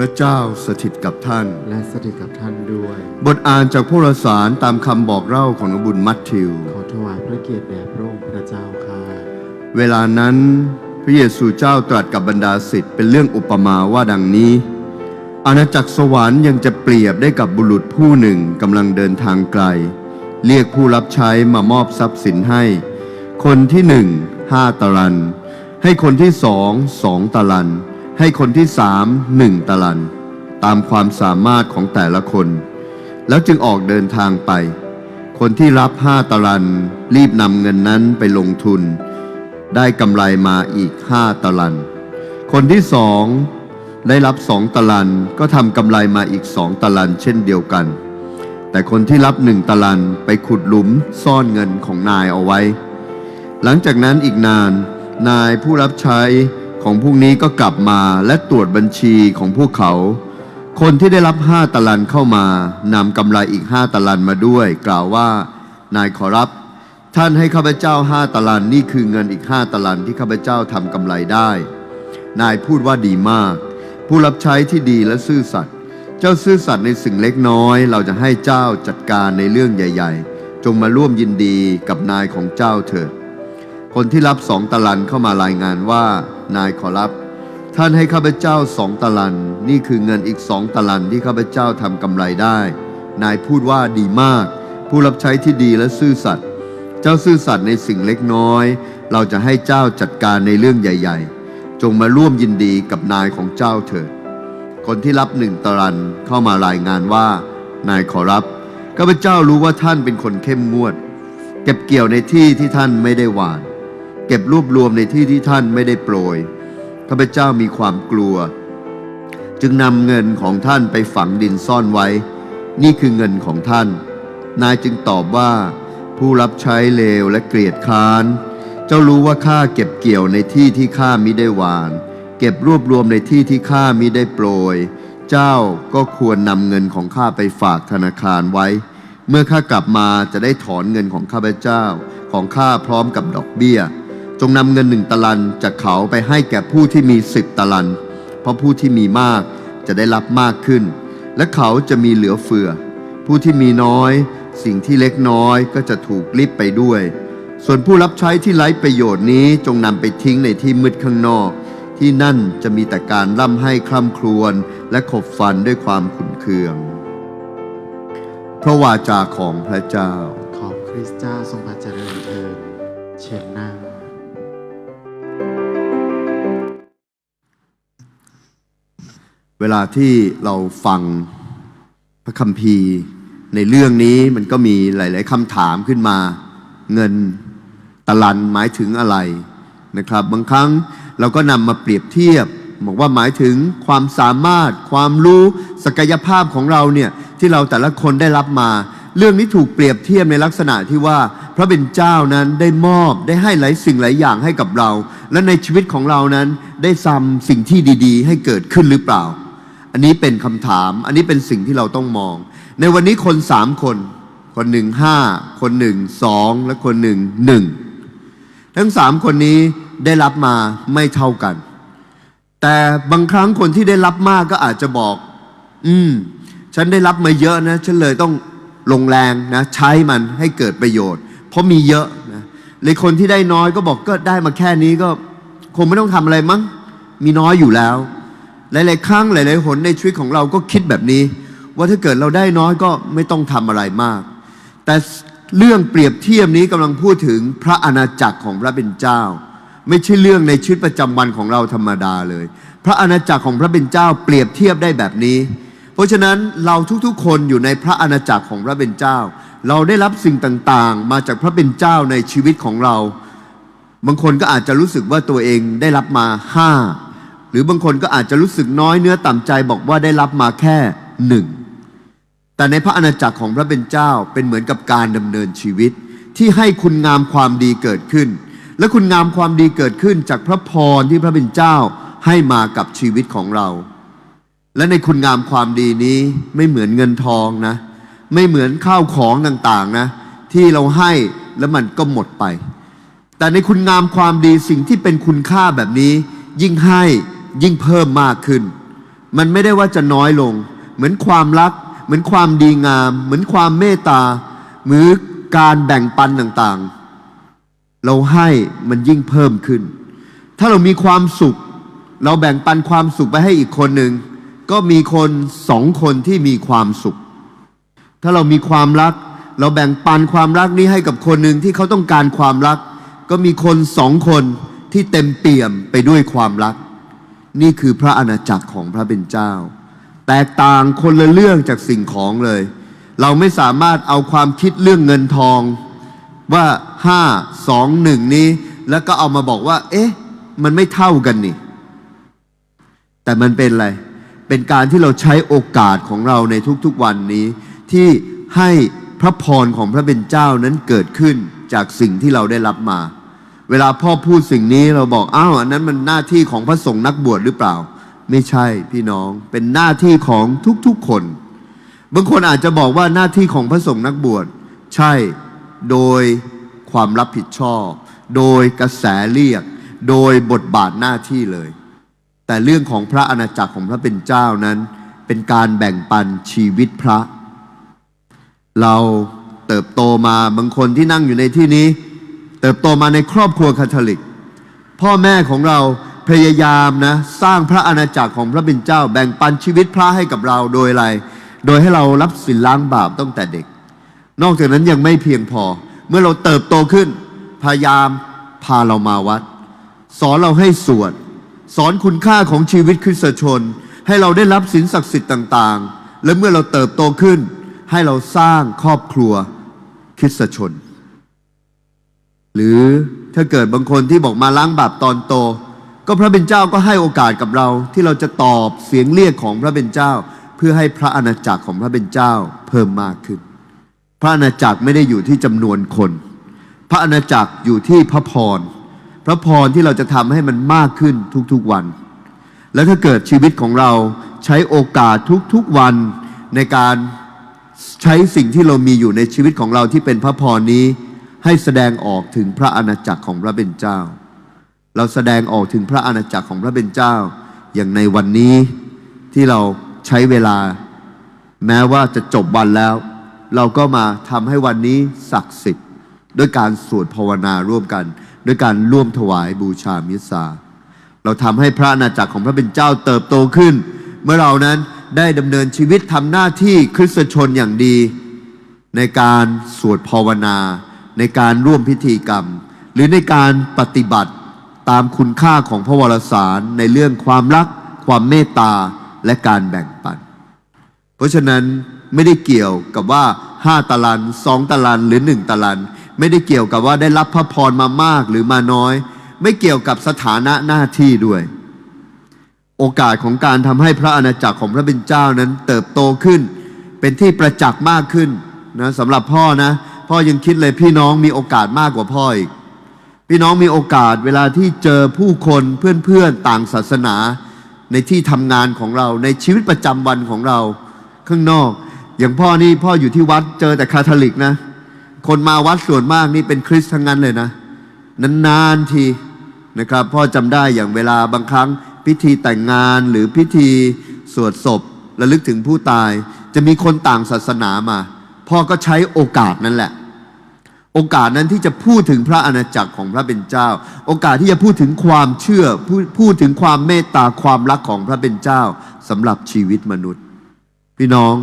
พระเจ้าสถิตกับท่าน และสถิตกับท่านด้วย บทอ่านจากพระวสารตามคำบอกเล่าของนบุญมัทธิว ขอถวายพระเกียรติแด่พระองค์พระเจ้าค่ะ เวลานั้นพระเยซูเจ้าตรัสกับบรรดาศิษย์เป็นเรื่องอุปมาว่าดังนี้ อาณาจักรสวรรค์ยังจะเปรียบได้กับบุรุษผู้หนึ่งกำลังเดินทางไกล เรียกผู้รับใช้มามอบทรัพย์สินให้ คนที่หนึ่งห้าตาลัน ให้คนที่สองสองตาลัน ให้คนที่สามหนึ่งตาลัน ตามความสามารถของแต่ละคน แล้วจึงออกเดินทางไป คนที่รับห้าตาลัน รีบนำเงินนั้นไปลงทุน ได้กำไรมาอีกห้าตาลัน คนที่สองได้รับสองตาลันก็ทำกำไรมาอีกสองตาลันเช่นเดียวกัน แต่คนที่รับหนึ่งตาลันไปขุดหลุมซ่อนเงินของนายเอาไว้ หลังจากนั้นอีกนานนายผู้รับใช้ ของพวกนี้ก็กลับมาและตรวจบัญชีของพวกเขา คนที่ได้รับห้าตาลันเข้ามานำกำไรอีกห้าตาลันมาด้วย กล่าวว่านายขอรับท่านให้ข้าพเจ้าห้าตาลันนี่คือเงินอีกห้าตาลันที่ข้าพเจ้าทำกำไรได้ นายพูดว่าดีมาก ผู้รับใช้ที่ดีและซื่อสัตย์เจ้าซื่อสัตย์ในสิ่งเล็กน้อย เราจะให้เจ้าจัดการในเรื่องใหญ่ ๆ จงมาร่วมยินดีกับนายของเจ้าเถิด คนที่รับสองตะลันเข้ามารายงานว่านายขอรับ ท่านให้ข้าพเจ้าสองตะลัน นี่คือเงินอีกสองตะลันที่ข้าพเจ้าทำกำไรได้ นายพูดว่าดีมาก ผู้รับใช้ที่ดีและซื่อสัตย์เจ้าซื่อสัตย์ในสิ่งเล็กน้อย เราจะให้เจ้าจัดการในเรื่องใหญ่ ๆ จงมาร่วมยินดีกับนายของเจ้าเถิดคนที่รับหนึ่งตะลันเข้ามารายงานว่า นายขอรับข้าพเจ้ารู้ว่าท่านเป็นคนเข้มงวด เก็บเกี่ยวในที่ที่ท่านไม่ได้หวาน เก็บรวบรวมในที่ที่ท่านไม่ได้โปรยข้าพเจ้ามีความกลัว จึงนำเงินของท่านไปฝังดินซ่อนไว้ นี่คือเงินของท่าน นายจึงตอบว่า ผู้รับใช้เลวและเกลียดค้าน เจ้ารู้ว่าข้าเก็บเกี่ยวในที่ที่ข้ามิได้หวาน เก็บรวบรวมในที่ที่ข้ามิได้โปรย เจ้าก็ควรนำเงินของข้าไปฝากธนาคารไว้ เมื่อข้ากลับมาจะได้ถอนเงินของข้าพเจ้าของข้าพร้อมกับดอกเบี้ย จงนำเงินหนึ่งตะลันจากเขาไปให้แก่ผู้ที่มีสิบตะลัน เพราะผู้ที่มีมากจะได้รับมากขึ้น และเขาจะมีเหลือเฟือ ผู้ที่มีน้อย สิ่งที่เล็กน้อยก็จะถูกลิบไปด้วย ส่วนผู้รับใช้ที่ไร้ประโยชน์นี้จงนำไปทิ้งในที่มืดข้างนอก ที่นั่นจะมีแต่การร่ำให้คร่ำครวญและขบฟันด้วยความขุนเคือง พระวาจาของพระเจ้า ขอบคริสต์เจ้าทรงพระเจริญเถิดเชิญนั่ง เวลาที่เราฟังพระคัมภีร์ ในเรื่องนี้มันก็มีหลาย ๆคำถามขึ้นมา เงินตะลันหมายถึงอะไรนะครับ บางครั้งเราก็นำมาเปรียบเทียบบอกว่าหมายถึงความสามารถ ความรู้ศักยภาพของเราเนี่ยที่เราแต่ละคนได้รับมา เรื่องนี้ถูกเปรียบเทียบในลักษณะที่ว่าพระเป็นเจ้านั้นได้มอบได้ให้หลายสิ่งหลายอย่างให้กับเรา และในชีวิตของเรานั้นได้ซ้ำสิ่งที่ดี ๆ ให้เกิดขึ้นหรือเปล่า อันนี้เป็นคำถาม อันนี้เป็นสิ่งที่เราต้องมอง ในวันนี้คนสามคน คนหนึ่งห้า คนหนึ่งสอง และคนหนึ่งหนึ่ง ทั้งสามคนนี้ได้รับมาไม่เท่ากัน แต่บางครั้งคนที่ได้รับมากก็อาจจะบอก อืม ฉันได้รับมาเยอะนะ ฉันเลยต้องลงแรงนะ ใช้มันให้เกิดประโยชน์ เพราะมีเยอะนะเลยคนที่ได้น้อยก็บอกก็ได้มาแค่นี้ก็ คงไม่ต้องทำอะไรมั้ง มีน้อยอยู่แล้ว หลาย ๆ ครั้งหลาย ๆ หนในชีวิตของเราก็คิดแบบนี้ ว่าถ้าเกิดเราได้น้อยก็ไม่ต้องทำอะไรมาก แต่เรื่องเปรียบเทียบนี้กำลังพูดถึงพระอาณาจักรของพระเป็นเจ้า ไม่ใช่เรื่องในชีวิตประจำวันของเราธรรมดาเลย พระอาณาจักรของพระเป็นเจ้าเปรียบเทียบได้แบบนี้ เพราะฉะนั้นเราทุกๆ คนอยู่ในพระอาณาจักรของพระเป็นเจ้า เราได้รับสิ่งต่างๆ มาจากพระเป็นเจ้าในชีวิตของเรา บางคนก็อาจจะรู้สึกว่าตัวเองได้รับมาห้า รือบางคนก็อาจจะรู้สึกน้อยเนื้อต่ำใจบอกว่าได้รับมาแค่หนึ่งแต่ในพระอาณาจักรของพระเป็นเจ้าเป็นเหมือนกับการดำเนินชีวิต ที่ให้คุณงามความดีเกิดขึ้น และคุณงามความดีเกิดขึ้นจากพระพรที่พระเป็นเจ้าให้มากับชีวิตของเรา และในคุณงามความดีนี้ไม่เหมือนเงินทองนะ ไม่เหมือนข้าวของต่างๆนะ ที่เราให้แล้วมันก็หมดไป แต่ในคุณงามความดีสิ่งที่เป็นคุณค่าแบบนี้ยิ่งให้ ยิ่งเพิ่มมากขึ้น มันไม่ได้ว่าจะน้อยลง เหมือนความรัก เหมือนความดีงาม เหมือนความเมตตาหรือการแบ่งปันต่างๆ เราให้มันยิ่งเพิ่มขึ้น ถ้าเรามีความสุข เราแบ่งปันความสุขไปให้อีกคนหนึ่งก็มีคนสองคนที่มีความสุข ถ้าเรามีความรัก เราแบ่งปันความรักนี้ให้กับคนหนึ่งที่เขาต้องการความรัก ก็มีคนสองคนที่เต็มเปี่ยมไปด้วยความรัก นี่คือพระอาณาจักรของพระเป็นเจ้า แตกต่างคนละเรื่องจากสิ่งของเลย เราไม่สามารถเอาความคิดเรื่องเงินทองว่าห้าสองหนึ่งนี้ แล้วก็เอามาบอกว่า เอ๊ะ มันไม่เท่ากันนี่ แต่มันเป็นอะไร เป็นการที่เราใช้โอกาสของเราในทุกๆวันนี้ ที่ให้พระพรของพระเป็นเจ้านั้นเกิดขึ้นจากสิ่งที่เราได้รับมา เวลาพ่อพูดสิ่งนี้เราบอกอ้าวอันนั้นมันหน้าที่ของพระสงฆ์นักบวชหรือเปล่า ไม่ใช่พี่น้องเป็นหน้าที่ของทุกๆคน บางคนอาจจะบอกว่าหน้าที่ของพระสงฆ์นักบวชใช่โดยความรับผิดชอบ โดยกระแสเรียก โดยบทบาทหน้าที่เลย แต่เรื่องของพระอาณาจักรของพระเป็นเจ้านั้น เป็นการแบ่งปันชีวิตพระ เราเติบโตมาบางคนที่นั่งอยู่ในที่นี้ ติบโตมาในครอบครัวคาทอลิก พ่อแม่ของเราพยายามนะสร้างพระอาณาจักรของพระเป็นเจ้า แบ่งปันชีวิตพระให้กับเราโดยอะไร โดยให้เรารับสินล้างบาปตั้งแต่เด็ก นอกจากนั้นยังไม่เพียงพอ เมื่อเราเติบโตขึ้น พยายามพาเรามาวัด สอนเราให้สวด สอนคุณค่าของชีวิตคริสตชน ให้เราได้รับสินศักดิ์สิทธิ์ต่างๆ และเมื่อเราเติบโตขึ้น ให้เราสร้างครอบครัวคริสตชน หรือถ้าเกิดบางคนที่บอกมาล้างบาปตอนโต ก็พระเป็นเจ้าก็ให้โอกาสกับเราที่เราจะตอบเสียงเรียกของพระเป็นเจ้า เพื่อให้พระอาณาจักรของพระเป็นเจ้าเพิ่มมากขึ้น พระอาณาจักรไม่ได้อยู่ที่จำนวนคน พระอาณาจักรอยู่ที่พระพร พระพรที่เราจะทำให้มันมากขึ้นทุกๆวัน แล้วถ้าเกิดชีวิตของเราใช้โอกาสทุกๆวันในการใช้สิ่งที่เรามีอยู่ในชีวิตของเราที่เป็นพระพรนี้ ให้แสดงออกถึงพระอาณาจักรของพระเป็นเจ้า เราแสดงออกถึงพระอาณาจักรของพระเป็นเจ้า อย่างในวันนี้ที่เราใช้เวลา แม้ว่าจะจบวันแล้ว เราก็มาทำให้วันนี้ศักดิ์สิทธิ์ ด้วยการสวดภาวนาร่วมกัน ด้วยการร่วมถวายบูชามิสซาเราทำให้พระอาณาจักรของพระเป็นเจ้าเติบโตขึ้น เมื่อเรานั้นได้ดำเนินชีวิตทำหน้าที่คริสตชนอย่างดี ในการสวดภาวนา ในการร่วมพิธีกรรม หรือในการปฏิบัติตามคุณค่าของพระวรสารในเรื่องความรัก ความเมตตาและการแบ่งปัน เพราะฉะนั้นไม่ได้เกี่ยวกับว่า 5ตาลันสองตาลันหรือ 1ตาลันไม่ได้เกี่ยวกับว่าได้รับพระพรมามากหรือมาน้อย ไม่เกี่ยวกับสถานะหน้าที่ด้วย โอกาสของการทำให้พระอาณาจักรของพระเป็นเจ้านั้นเติบโตขึ้น เป็นที่ประจักษ์มากขึ้นนะสำหรับพ่อนะ พ่อยังคิดเลยพี่น้องมีโอกาสมากกว่าพ่ออีก พี่น้องมีโอกาสเวลาที่เจอผู้คนเพื่อนๆต่างศาสนา ในที่ทำงานของเราในชีวิตประจำวันของเรา ข้างนอก อย่างพ่อนี่พ่ออยู่ที่วัดเจอแต่คาทอลิกนะ คนมาวัดส่วนมากนี่เป็นคริสต์ทั้งนั้นเลยนะนานๆทีนะครับ พ่อจำได้อย่างเวลาบางครั้งพิธีแต่งงานหรือพิธีสวดศพระลึกถึงผู้ตาย จะมีคนต่างศาสนามา พ่อก็ใช้โอกาสนั้นแหละ โอกาสนั้นที่จะพูดถึงพระอาณาจักรของพระเป็นเจ้า โอกาสที่จะพูดถึงความเชื่อพูดพูดถึงความเมตตาความรักของพระเป็นเจ้าสำหรับชีวิตมนุษย์ พี่น้อง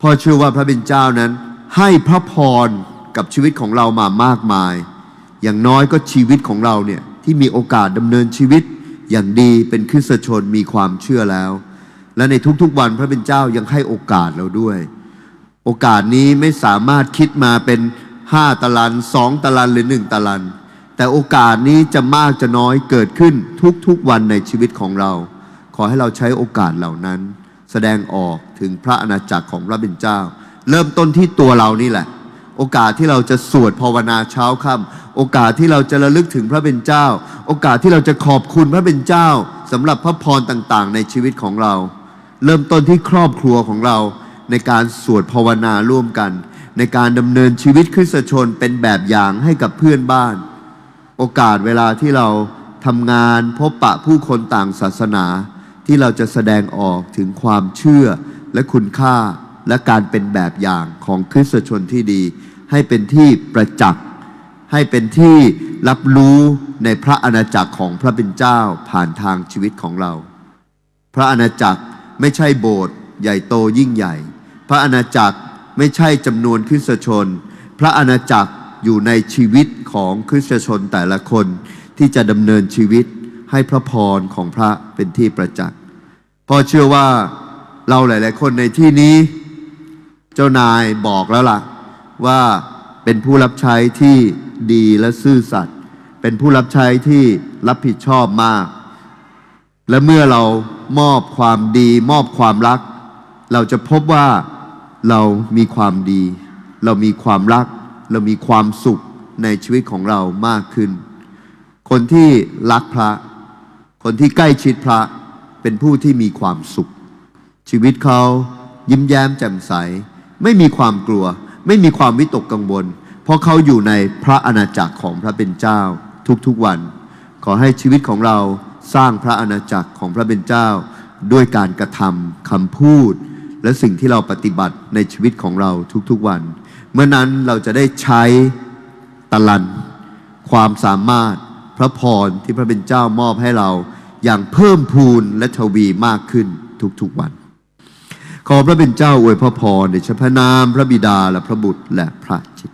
พ่อเชื่อว่าพระเป็นเจ้านั้น ให้พระพรกับชีวิตของเรามามากมาย อย่างน้อยก็ชีวิตของเราเนี่ยที่มีโอกาสดำเนินชีวิตอย่างดีเป็นคริสตชนมีความเชื่อแล้ว และในทุกๆวันพระเป็นเจ้ายังให้โอกาสเราด้วย โอกาสนี้ไม่สามารถคิดมาเป็น5ตารางสองตารางหรือ1ตารางแต่โอกาสนี้จะมากจะน้อยเกิดขึ้นทุกๆวันในชีวิตของเรา ขอให้เราใช้โอกาสเหล่านั้น แสดงออกถึงพระอาณาจักรของพระเป็นเจ้า เริ่มต้นที่ตัวเรานี่แหละ โอกาสที่เราจะสวดภาวนาเช้าค่ำโอกาสที่เราจะระลึกถึงพระเป็นเจ้า โอกาสที่เราจะขอบคุณพระเป็นเจ้าสำหรับพระพรต่างๆ ในชีวิตของเรา เริ่มต้นที่ครอบครัวของเรา ในการสวดภาวนาร่วมกัน ในการดำเนินชีวิตคริสตชนเป็นแบบอย่างให้กับเพื่อนบ้าน โอกาสเวลาที่เราทำงานพบปะผู้คนต่างศาสนา ที่เราจะแสดงออกถึงความเชื่อและคุณค่าและการเป็นแบบอย่างของคริสตชนที่ดี ให้เป็นที่ประจักษ์ให้เป็นที่รับรู้ในพระอาณาจักรของพระเป็นเจ้าผ่านทางชีวิตของเรา พระอาณาจักรไม่ใช่โบสถ์ใหญ่โตยิ่งใหญ่ พระอาณาจักรไม่ใช่จำนวนคริสตชน พระอาณาจักรอยู่ในชีวิตของคริสตชนแต่ละคนที่จะดำเนินชีวิตให้พระพรของพระเป็นที่ประจักษ์เพอเชื่อว่าเราหลาย ๆ คนในที่นี้ เจ้านายบอกแล้วล่ะ ว่าเป็นผู้รับใช้ที่ดีและซื่อสัตย์เป็นผู้รับใช้ที่รับผิดชอบมาก และเมื่อเรามอบความดี มอบความรัก เราจะพบว่า เรามีความดี เรามีความรัก เรามีความสุขในชีวิตของเรามากขึ้น คนที่รักพระ คนที่ใกล้ชิดพระเป็นผู้ที่มีความสุข ชีวิตเขายิ้มแย้มแจ่มใส ไม่มีความกลัว ไม่มีความวิตกกังวล เพราะเขาอยู่ในพระอาณาจักรของพระเป็นเจ้าทุกๆวัน ขอให้ชีวิตของเราสร้างพระอาณาจักรของพระเป็นเจ้า ด้วยการกระทำคำพูด และสิ่งที่เราปฏิบัติในชีวิตของเราทุกๆวัน เมื่อนั้นเราจะได้ใช้ตะลัน ความสามารถพระพรที่พระเป็นเจ้ามอบให้เราอย่างเพิ่มพูนและทวีมากขึ้นทุกๆวัน ขอพระเป็นเจ้าอวยพระพรในพนามพระบิดาและพระบุตรและพระจิต